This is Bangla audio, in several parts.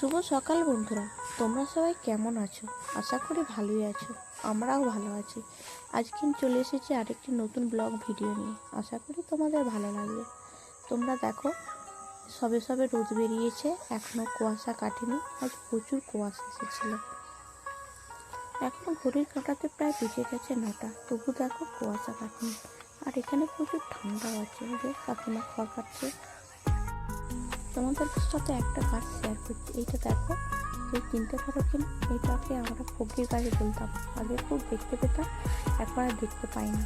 শুভ সকাল, বন্ধুরা। তোমরা সবাই কেমন আছো? আশা করি ভালোই আছো। আমরাও ভালো আছি। আজকে চলে এসেছি আরেকটি নতুন ব্লগ ভিডিও নিয়ে। আশা করি তোমাদের ভালো লাগবে। তোমরা দেখো, সবে সবে রোদ বেরিয়েছে। এখনও কুয়াশা কাটেনি। আজ প্রচুর কুয়াশা এসেছিল। এখনও ঘড়ির কাঁটাতে প্রায় বেজে গেছে নটা। তবু দেখো কুয়াশা কাটেনি। আর এখানে প্রচুর ঠান্ডাও আছে। কাকিমা খড় কাটছে। তোমাদের সাথে একটা গাছ শেয়ার করছি। এইটা দেখো, এই কিনতে পারো কিনা এইটাকে আমরা ফকির গাছ বলতাম? আগে খুব দেখতে পেতাম, এখন আর দেখতে পাই না।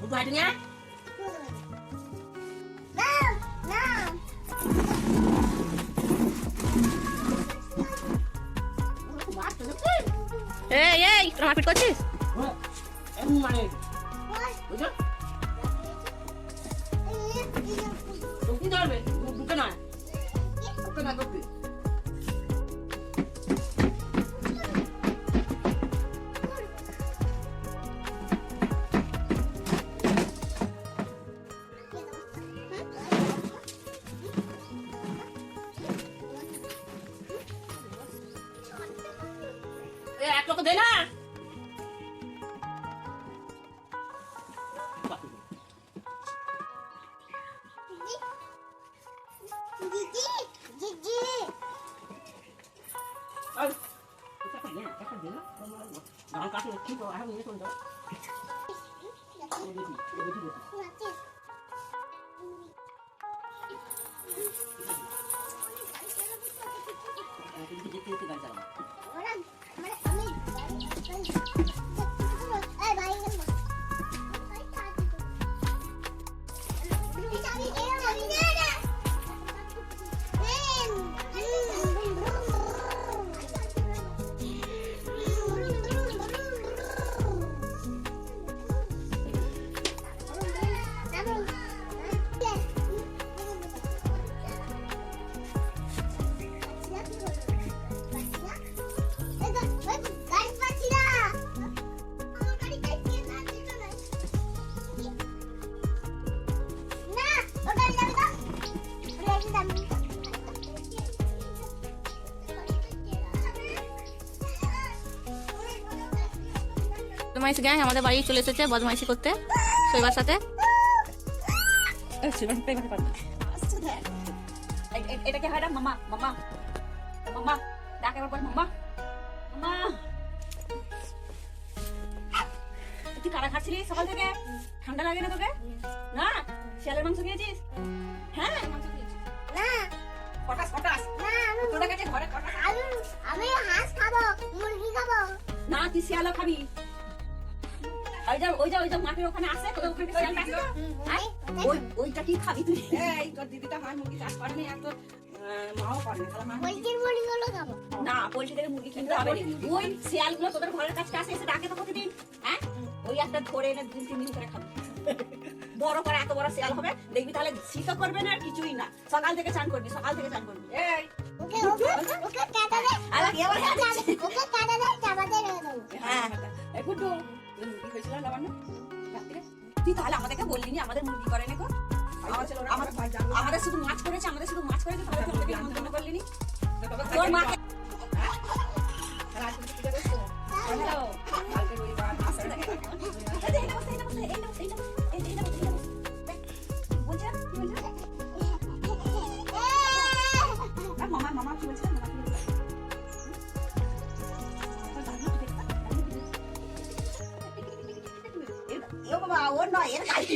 Otherwise again. এই এই তোরা মারপিট করছিস 나랑 같이 키도 하고 있는 손도. 이렇게 이렇게 가자. বদমাইশ গ্যাং আমাদের বাড়ি চলে এসেছে বদমাইশি করতে। শৈবার সাথে। এটাকে হয় না মামা মামা। মামা ডাক এবার মামা। মামা। তুই কারা খাচ্ছিলি সকাল থেকে? ঠান্ডা লাগে না তোকে? না? শিয়ালের মাংস খেয়েছিস? হ্যাঁ? না। কটাস কটাস না আমি তোদের কাছে ঘরে কটাস আমি আমি হাঁস খাব মুরগি খাব। না তুই শিয়ালও খাবি। ওখানে ওখানে শিয়াল? ওই ওইটা কি খাবি তুই? এই তোর দিদিটা হয় মুরগি চাষ করেনি আর তোর মাও করে তাহলে মা পোলট্রির মুরগিগুলো খাব। না পোল্ট্রি থেকে মুরগি কিনতে হবে ওই শিয়ালগুলো তোদের ঘরের কাছে আসে এসে ডাকে তো প্রতিদিন হ্যাঁ? ওই একটা ধরে এনে দিন তিন দিন করে খাবি। বড় করে এত বড় শিয়াল হবে দেখবি তাহলে শীতও করবে না আর কিছুই না। সকাল থেকে চান করবি সকাল থেকে চান করবি। এই। ওকে ওকে ওকে কাটা দে আলা কি আবার ওকে কাটা দে চাপা দে রে হ্যাঁ গুড্ডু তোর মুরগি হয়েছিল লাবান্ন রাত্রে? তুই তাহলে আমাদেরকে বললি নি আমাদের মুরগি করে নেকো আমাদের আমাদের শুধু মাছ করেছে আমাদের শুধু মাছ করেছে তাহলে থেকে আমন্ত্রণ করলি নি। তোর মাকে হ্যালো। আসলে এই না বসে এই না বসে এই না এ বাবা ওর নয় এর গাড়ি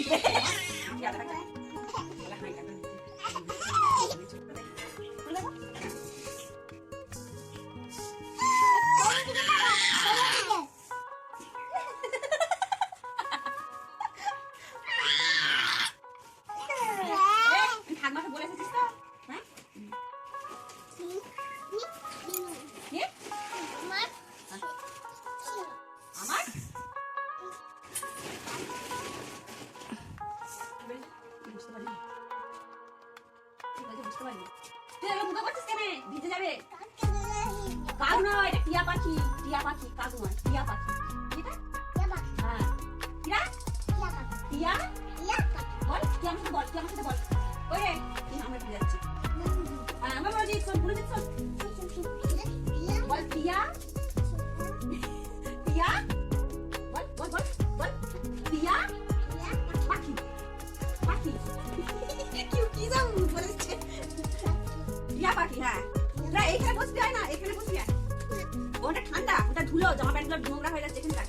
পারিনি তুই এগুলো মুখে করছিস কেন? ভিজে যাবে। কাক নয় এটা টিয়া পাখি টিয়া পাখি কাক নয়, টিয়া পাখি। ঠিক আছে হ্যাঁ। টিয়া টিয়া? বল, কি আমার সাথে বল, কি আমার সাথে বল। ওই রে আমরা ভিজে যাচ্ছি। হ্যাঁ আমরা বলে দিচ্ছি বলে দিচ্ছি। বল, টিয়া? টিয়া? বল বল বল বল। টিয়া? পাখি। পাখি। কি কি যাও বলে দিচ্ছে হ্যাঁ। এখানে বসবি হয় না, এখানে বসবি হয়। ওটা ঠান্ডা, ওটা ধুলো, জামা প্যান্টগুলো নোংরা হয়ে যাচ্ছে এখানকার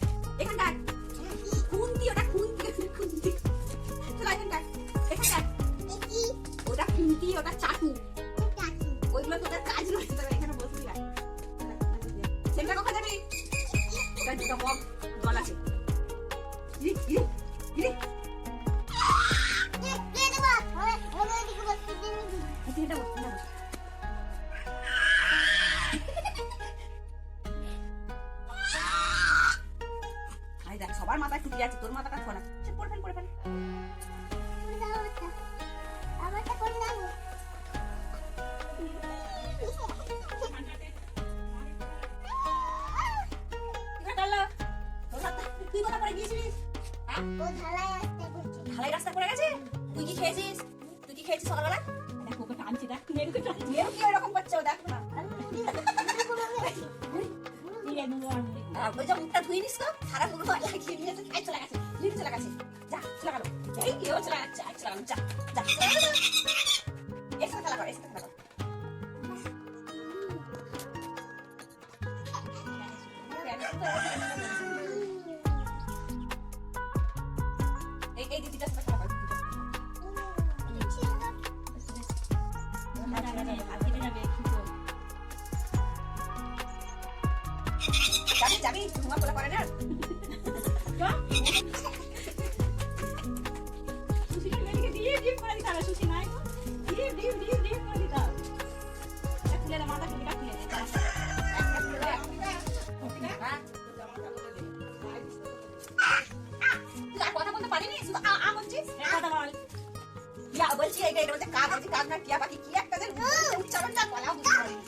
আছে তোর মাথাটা সে পড়ে ফেল পড়ে ফেল। করে হ্যাঁ? রাস্তা পড়ে গেছে? তুই কি খেয়েছিস? তুই কি খেয়েছিস সকালবেলা দেখ, ওকে দেখ মেয়েকে টানছি। করছে ও, দেখ। না ওই যে মুখটা ধুয়ে নিস তো। সারা মুখ লাগিয়ে নিয়ে চলে গেছে। লিখে চলে গেছে যা কেউ চলে এই এই দিদিটার সাথে যাবি যাবি, ঘুমা বলে করে না? বলছি এটা এটা বলছে কাক বলছি কাক না টিয়া পাখি কি একটা যে উচ্চারণটা বলা বুঝতে পারিনি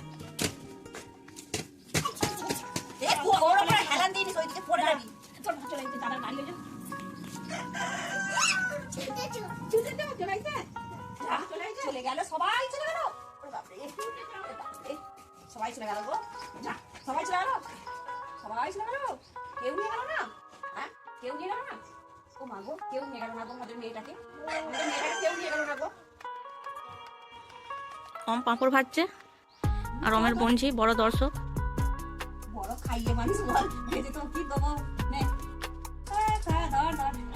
এ ওর উপরে হেলান দিইনি ওইদিকে পড়ে যাবি। চল চলে দাদা গাড়ি হয়ে চলে গেল সবাই চলে গেল। সবাই চলে গেল গো। সবাই চলে গেল সবাই চলে গেল। কেউ নিয়ে গেল না? হ্যাঁ কেউ নিয়ে গেল না? ও মা গো কেউ নিয়ে গেল না গো আমাদের মেয়েটাকে? মেয়েটাকে কেউ নিয়ে গেল না গো? অম পাঁপড় ভাজছে আর অমের বঞ্জি বড় দর্শক। বড় খাইয়ে মানুষ বল ভেজে তো কি দেবো? নে। খা, খা, ধর ধর।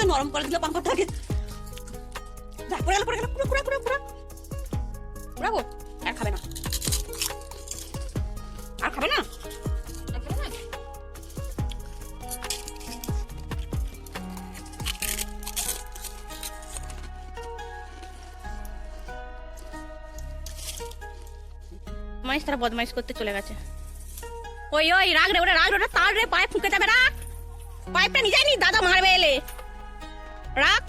যে নরম করে পড়ে গেল পড়ে গেল, পুরো পুরো পুরো পুরো। পুরাবো, আর খাবে না। আর খাবে না? মাইস তারা বদমাইশ করতে চলে গেছে। ওই ওই, রাগ রে ওটা রাগ রে তার রে, পায়ে ফুঁকে যাবে, রাগ। পাইপটা নিয়ে যায়নি দাদা মারবে এলে। রাগ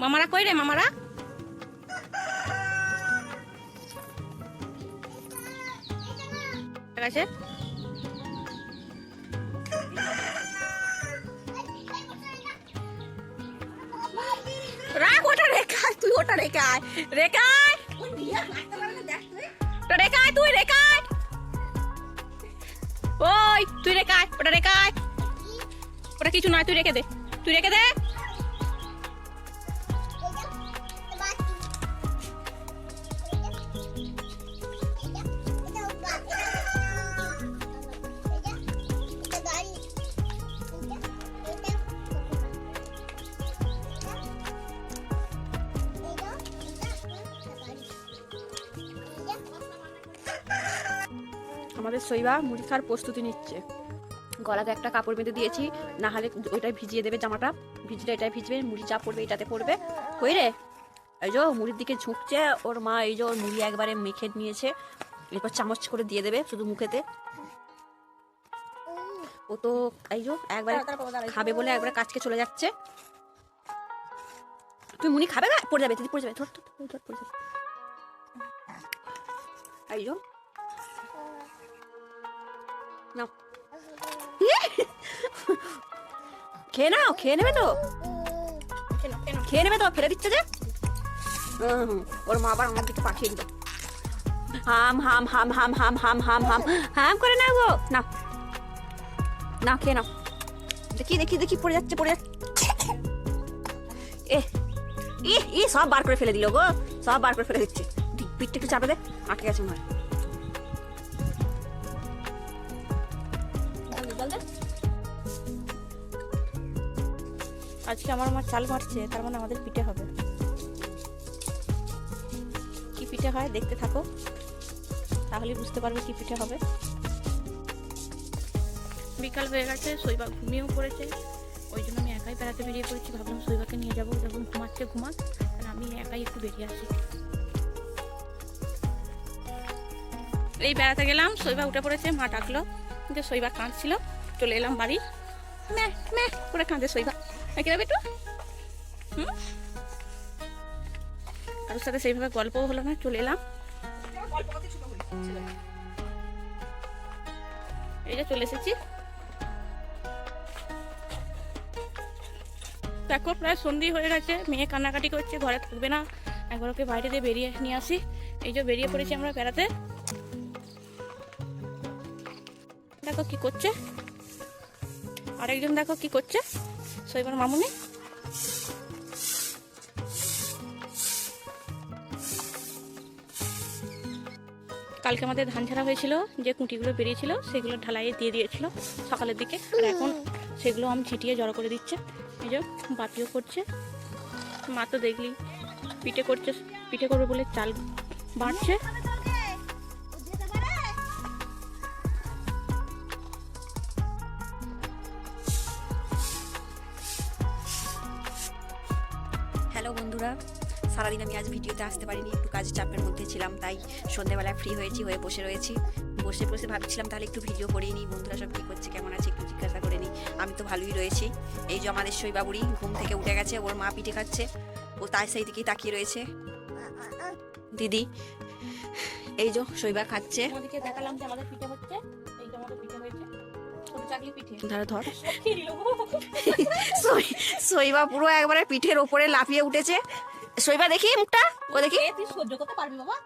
মামারা কই রে মামারা? ওটা রেখে আয়। রেখে আয়। ওটা রেখে আয় তুই রেখে আয়। ওই তুই রেখে আয় ওটা রেখে আয়। ওটা কিছু নয় তুই রেখে দে। তুই রেখে দে। আমাদের শৈবা মুড়ি খাওয়ার প্রস্তুতি নিচ্ছে। গলাতে একটা কাপড় বেঁধে দিয়েছি না হলে ওইটাই ভিজিয়ে দেবে জামাটা। ভিজলে এটাই ভিজবে মুড়ি যা পড়বে এটাতে পড়বে। কই রে? এই যে মুড়ির দিকে ঝুঁকছে ওর মা এই যে ওর মুড়ি একবারে মেখে নিয়েছে। এরপর চামচ করে দিয়ে দেবে শুধু মুখেতে। ও তো এই যে একবারে খাবে বলে একবারে কাজকে চলে যাচ্ছে। তুই মুড়ি খাবে না পড়ে যাবে দিদি পড়ে যাবে ধর, ধর, ধর, পড়ে যাবে। এই যে নাও খেয়ে নাও খেয়ে নেবে তো খেয়ে নেবে তো ফেলে দিচ্ছে যে ওর মা আবার আমার দিকে পাঠিয়ে দিল হাম হাম হাম হাম হাম হাম হাম হাম হাম করে নাও গো না না খেয়ে নাও দেখি দেখি দেখি পড়ে যাচ্ছে পড়ে যাচ্ছে এ ই ই সব বার করে ফেলে দিল গো সব বার করে ফেলে দিচ্ছে পিঠটা একটু চাপে দে আটকে গেছে মনে হয় আজকে আমার মা চাল মারছে তার মানে আমাদের পিঠে হবে। কি পিঠে হয় দেখতে থাকো, তাহলে বুঝতে পারবে কি পিঠে হবে। বিকাল হয়ে গেছে, শৈবা ঘুমিয়েও পড়েছে, ওই জন্য আমি একাই বেড়াতে বেরিয়ে পড়েছি, ভাবলাম শৈবাকে নিয়ে যাব যখন ঘুমাচ্ছে, ঘুমাক, আর আমি একাই একটু বেরিয়ে আসি। এই বেড়াতে গেলাম, শৈবা উঠে পড়েছে, মা ডাকলো যে শৈবা কাঁদছিল, চলে এলাম বাড়ি। ম্যাহ ম্যাহ করে কাঁদে শৈবা। রে বেটু হুম? কারোর সাথে সেইভাবে গল্পও হলো না, চলে এলাম। এই যে চলে এসেছি। দেখো, প্রায় সন্ধি হয়ে গেছে, মেয়ে কান্নাকাটি করছে, ঘরে থাকবে না। একবার ওকে বাইরে দিয়ে বেরিয়ে নিয়ে আসি। এই যে বেরিয়ে পড়েছি আমরা বেড়াতে। দেখো কি করছে। আরেকজন দেখো কি করছে। সৈবার মামুনি? কালকে আমাদের ধান ছাড়া হয়েছিল, যে কুটিগুলো বেরিয়েছিল সেগুলো ঢালাইয়ে দিয়ে দিয়েছিল সকালের দিকে। এখন সেগুলো আমি ছিটিয়ে জড়ো করে দিচ্ছে। এই যে বাতিও করছে। মা তো দেখলি, পিঠে করছে, পিঠে করবে বলে চাল বাড়ছে বন্ধুরা, সারাদিন আমি আজ ভিডিওতে আসতে পারিনি, একটু কাজ চাপের মধ্যে ছিলাম, তাই সন্ধ্যেবেলায় ফ্রি হয়েছি, হয়ে বসে রয়েছি। বসে বসে ভাবছিলাম তাহলে একটু ভিডিও করিয়ে নিই, বন্ধুরা সব কী করছে, কেমন আছে একটু জিজ্ঞাসা করে নিই। আমি তো ভালোই রয়েছি। এই যে আমাদের শৈবাবুড়ি, ঘুম থেকে উঠে গেছে, ওর মা পিঠে খাচ্ছে, ও তাই সেই দিকেই তাকিয়ে রয়েছে। দিদি, এই যে শৈবা খাচ্ছে। দেখালাম যে আমাদের পিঠে শৈবা পুরো একবারে পিঠের ওপরে লাফিয়ে উঠেছে। শৈবা দেখি মুখটা? ও দেখি। তুই সহ্য করতে পারবি বাবা।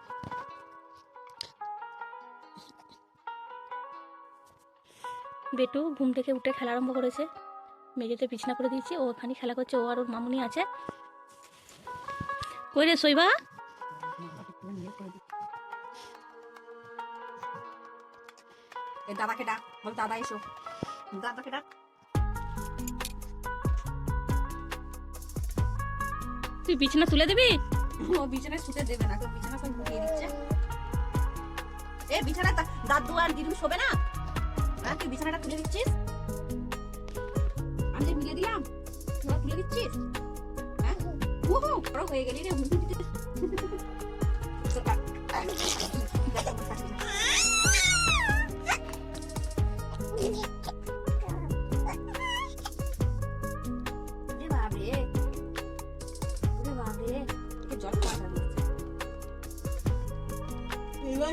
বেটু ঘুম থেকে উঠে খেলা আরম্ভ করেছে। মেঝেতে বিছনা করে দিয়েছি ও ওখানে খেলা করছে ও আর ওর মামুনি আছে। কই রে শৈবা দাদাকে ডাক বল দাদা এসো। দাদাকে ডাক। তুই বিছনা তুলে দিবি? ও বিছানায় শুতে দেবে না বিছানা সব গুটিয়ে দিচ্ছে। এ বিছানা দা- দাদু আর দিদু শোবে না? হ্যাঁ তুই বিছানাটা তুলে দিচ্ছিস? আমি যে মিলে দিলাম। তুই তুলে দিচ্ছিস? হ্যাঁ? ওহো বড় হয়ে গেলি রে হুমকি দিতে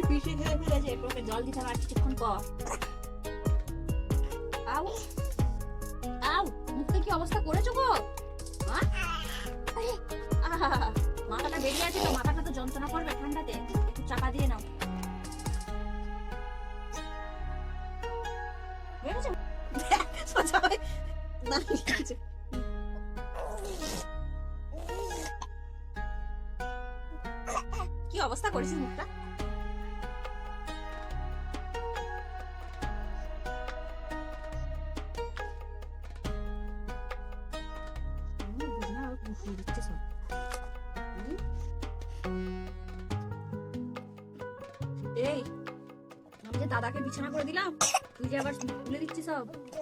খেয়ে ফেলেছে জল দিতে হবে কিছুক্ষণ পর। আউ আউ মুখে কি অবস্থা করেছ গো? মাথাটা বেরিয়ে আছে তো মাথাটা তো যন্ত্রণা করবে ঠান্ডাতে একটু চাপা দিয়ে নাও। কি অবস্থা করেছিস মুখটা? এই